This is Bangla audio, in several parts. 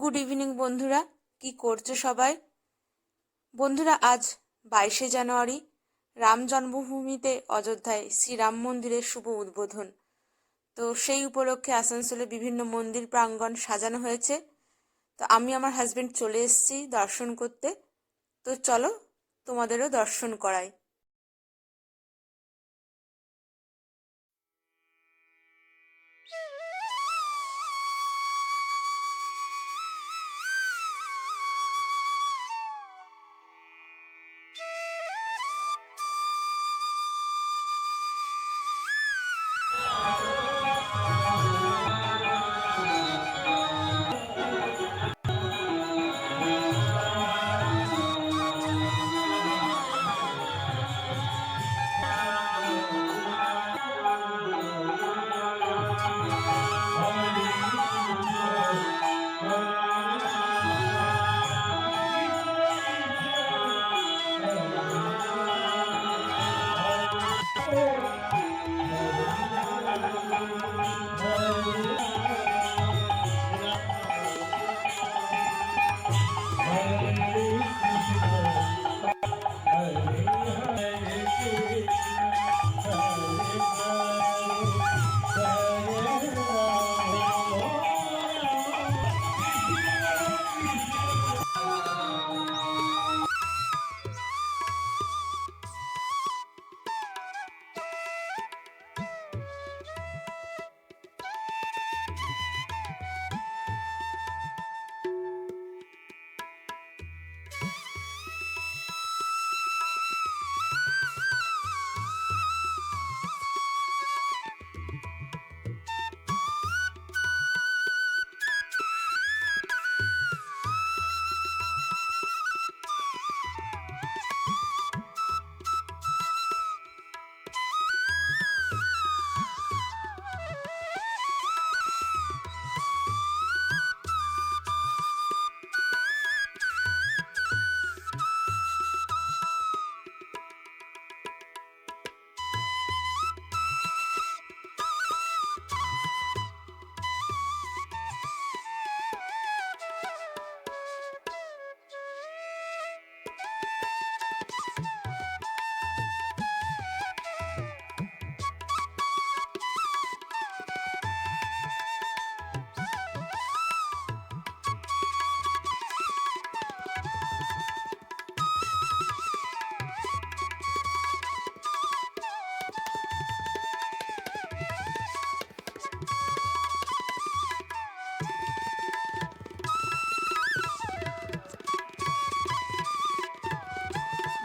গুড ইভিনিং বন্ধুরা। কি করছ সবাই? বন্ধুরা, আজ বাইশে জানুয়ারি, রাম জন্মভূমিতে অযোধ্যায় শ্রীরাম মন্দিরের শুভ উদ্বোধন। তো সেই উপলক্ষে আসানসোলে বিভিন্ন মন্দির প্রাঙ্গণ সাজানো হয়েছে। তো আমি আমার হাজবেন্ড চলে এসেছি দর্শন করতে। তো চলো তোমাদেরও দর্শন করাই।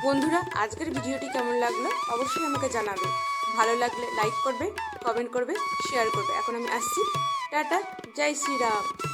বন্ধুরা, আজকের ভিডিওটি কেমন লাগল? অবশ্যই আমাকে জানাবে। ভালো লাগলে লাইক করবে কমেন্ট করবে শেয়ার করবে। এখন আমি আসছি। টাটা, জয় শ্রীরাম।